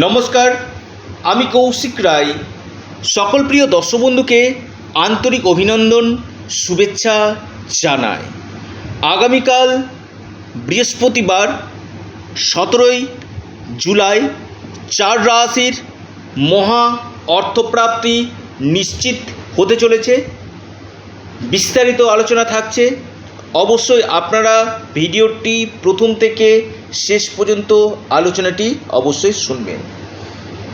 নমস্কার, আমি কৌশিক রায়। সকল প্রিয় দর্শক বন্ধুকে আন্তরিক অভিনন্দন, শুভেচ্ছা জানাই। আগামীকাল বৃহস্পতিবার, সতেরোই জুলাই, চার রাশির মহা অর্থপ্রাপ্তি নিশ্চিত হতে চলেছে। বিস্তারিত আলোচনা থাকছে। অবশ্যই আপনারা ভিডিওটি প্রথম থেকে শেষ পর্যন্ত আলোচনাটি অবশ্যই শুনবেন।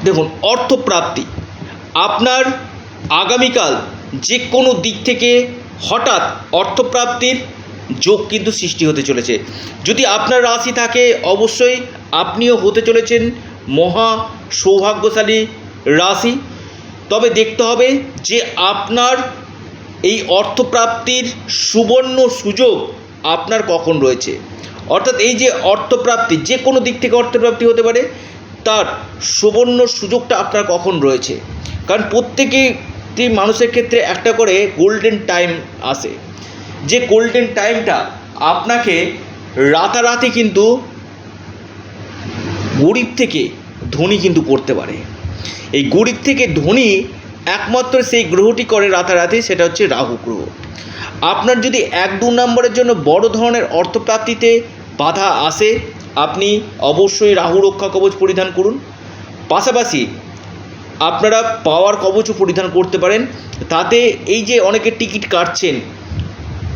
দেখুন, অর্থপ্রাপ্তি। আপনার আগামীকাল যে কোনো দিক থেকে হঠাৎ অর্থপ্রাপ্তির যোগ কিন্তু সৃষ্টি হতে চলেছে। যদি আপনার রাশি থাকে, অবশ্যই আপনিও হতে চলেছেন মহা সৌভাগ্যশালী রাশি। তবে দেখতে হবে যে আপনার এই অর্থপ্রাপ্তির সুবর্ণ সুযোগ আপনার কখন রয়েছে। অর্থাৎ এই যে অর্থপ্রাপ্তি, যে কোনো দিক থেকে অর্থপ্রাপ্তি হতে পারে, তার সুবর্ণ সুযোগটা আপনার কখন রয়েছে? কারণ প্রত্যেকেটি মানুষের ক্ষেত্রে একটা করে গোল্ডেন টাইম আসে যে গোল্ডেন টাইমটা আপনাকে রাতারাতি কিন্তু গরিব থেকে ধনী কিন্তু করতে পারে। এই গরিব থেকে ধনী একমাত্র সেই গ্রহটি করে রাতারাতি, সেটা হচ্ছে রাহু গ্রহ। আপনার যদি এক দু নম্বরের জন্য বড় ধরনের অর্থপ্রাপ্তিতে বাধা আসে আপনি অবশ্যই রাহু রক্ষা কবচ পরিধান করুন। পাশাপাশি আপনারা পাওয়ার কবচও পরিধান করতে পারেন। তাতে এই যে অনেকে টিকিট কাটছেন,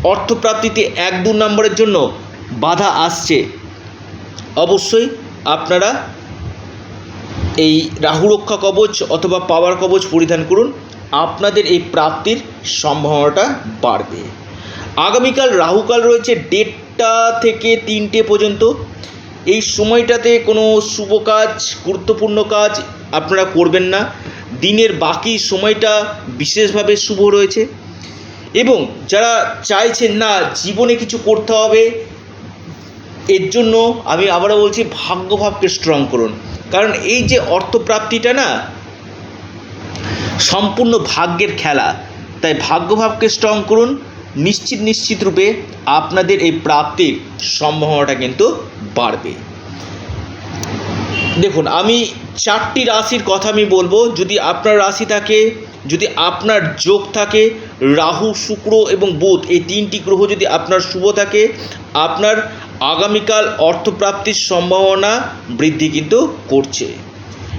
অর্থপ্রাপ্তিতে এক দু নম্বরের জন্য বাধা আসছে। অবশ্যই আপনারা এই রাহু রক্ষা কবচ অথবা পাওয়ার কবচ পরিধান করুন। আপনাদের এই প্রাপ্তির সম্ভাবনাটা বাড়বে। আগামীকাল, রাহুকাল রয়েছে দেড়টা থেকে তিনটে পর্যন্ত। এই সময়টাতে কোনো শুভ কাজ, গুরুত্বপূর্ণ কাজ আপনারা করবেন না। দিনের বাকি সময়টা বিশেষভাবে শুভ রয়েছে। এবং যারা চাইছেন না জীবনে কিছু করতে হবে, এর জন্য আমি আবারও বলছি, ভাগ্যভাবকে স্ট্রং করুন। কারণ এই যে অর্থপ্রাপ্তিটা না, সম্পূর্ণ ভাগ্যের খেলা। তাই ভাগ্যভাবকে স্ট্রং করুন। নিশ্চিত নিশ্চিত রূপে আপনাদের এই প্রাপ্তির সম্ভাবনাটা কিন্তু বাড়বে। দেখুন, আমি চারটি রাশির কথা আমি বলব। যদি আপনার রাশি থাকে, যদি আপনার যোগ থাকে, রাহু, শুক্র এবং বুধ, এই তিনটি গ্রহ যদি আপনার শুভ থাকে, আপনার আগামীকাল অর্থপ্রাপ্তির সম্ভাবনা বৃদ্ধি কিন্তু করছে।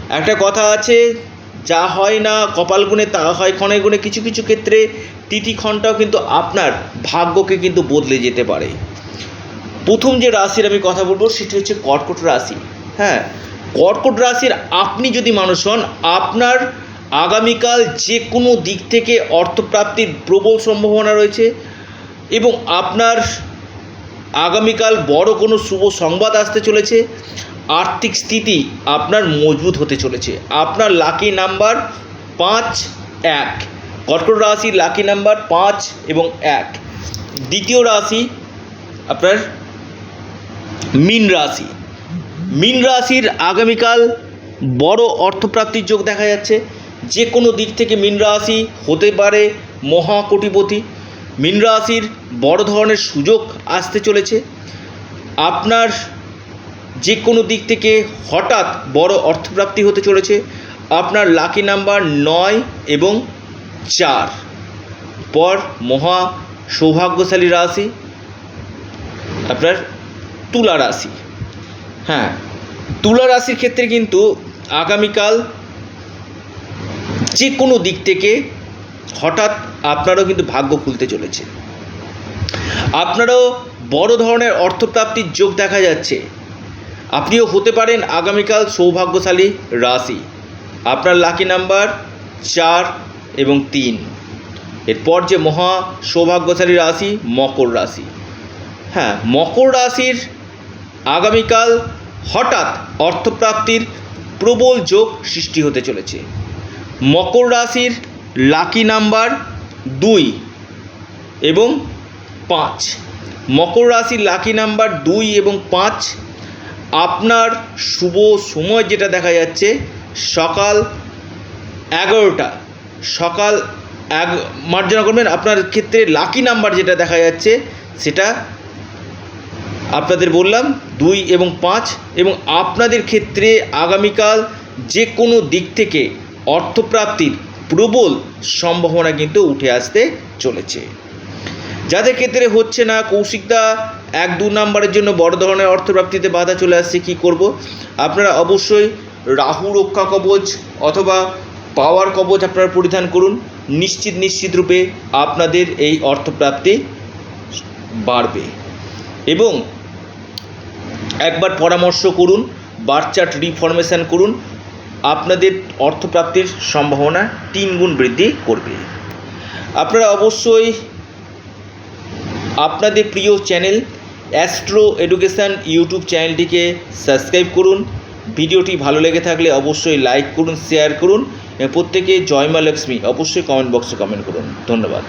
একটা কথা আছে যা হয় না, কপাল গুণে তা হয়, ক্ষণে গুণে কিছু কিছু ক্ষেত্রে তিথিক্ষণটাও কিন্তু আপনার ভাগ্যকে কিন্তু বদলে যেতে পারে। প্রথম যে রাশির আমি কথা বলব সেটি হচ্ছে কর্কট রাশি। হ্যাঁ কর্কট রাশির আপনি যদি মানুষ হন, আপনার আগামীকাল যে কোনো দিক থেকে অর্থপ্রাপ্তির প্রবল সম্ভাবনা রয়েছে এবং আপনার আগামীকাল বড় কোনো শুভ সংবাদ আসতে চলেছে। আর্থিক স্থিতি আপনার মজবুত হতে চলেছে। আপনার লাকি নাম্বার পাঁচ, এক। কর্কট রাশির লাকি নাম্বার পাঁচ এবং এক। দ্বিতীয় রাশি আপনার মীন রাশি। মীন রাশির আগামীকাল বড় অর্থপ্রাপ্তির যোগ দেখা যাচ্ছে। যে কোনো দিক থেকে মীন রাশি হতে পারে মহাকোটিপতি। মীন রাশির বড় ধরনের সুযোগ আসতে চলেছে। আপনার যে কোনো দিক থেকে হঠাৎ বড় অর্থপ্রাপ্তি হতে চলেছে। আপনার লাকি নাম্বার নয় এবং চার। পর মহা সৌভাগ্যশালী রাশি, আপনার তুলা রাশি। হ্যাঁ তুলা রাশির ক্ষেত্রে কিন্তু আগামীকাল যে কোনো দিক থেকে হঠাৎ আপনারও কিন্তু ভাগ্য খুলতে চলেছে। আপনারও বড় ধরনের অর্থপ্রাপ্তির যোগ দেখা যাচ্ছে। আপনিও হতে পারেন আগামীকাল সৌভাগ্যশালী রাশি। আপনার লাকি নাম্বার চার এবং তিন। এরপর যে মহা সৌভাগ্যশালী রাশি, মকর রাশি। হ্যাঁ মকর রাশির আগামীকাল হঠাৎ অর্থপ্রাপ্তির প্রবল যোগ সৃষ্টি হতে চলেছে। মকর রাশির লাকি নাম্বার দুই এবং পাঁচ। মকর রাশির লাকি নাম্বার দুই এবং পাঁচ আপনার শুভ সময় যেটা দেখা যাচ্ছে, সকাল এগারোটা। সকাল এক, মার্জনা করবেন, আপনার ক্ষেত্রে লাকি নাম্বার যেটা দেখা যাচ্ছে, সেটা আপনাদের বললাম, দুই এবং পাঁচ, এবং আপনাদের ক্ষেত্রে আগামীকাল যে কোনো দিক থেকে অর্থপ্রাপ্তির প্রবল সম্ভাবনা কিন্তু উঠে আসতে চলেছে। যাদের ক্ষেত্রে হচ্ছে না কৌশিকদা এক দু নম্বরের জন্য বড় ধরনের অর্থপ্রাপ্তিতে বাধা চলে আসছে, কী করব? আপনারা অবশ্যই রাহু রক্ষা কবচ অথবা পাওয়ার কবচ আপনারা পরিধান করুন। নিশ্চিত নিশ্চিত রূপে আপনাদের এই অর্থপ্রাপ্তি বাড়বে। এবং একবার পরামর্শ করুন বার্চার্ট রিফরমেশন করুন, আপনাদের অর্থপ্রাপ্তির সম্ভাবনা তিন গুণ বৃদ্ধি করবে। আপনারা অবশ্যই আপনাদের প্রিয় চ্যানেল অ্যাস্ট্রো এডুকেশান ইউটিউব চ্যানেলটিকে সাবস্ক্রাইব করুন। ভিডিওটি ভালো লেগে থাকলে অবশ্যই লাইক করুন, শেয়ার করুন প্রত্যেকে জয় লক্ষ্মী। অবশ্যই কমেন্ট বক্সে কমেন্ট করুন। ধন্যবাদ।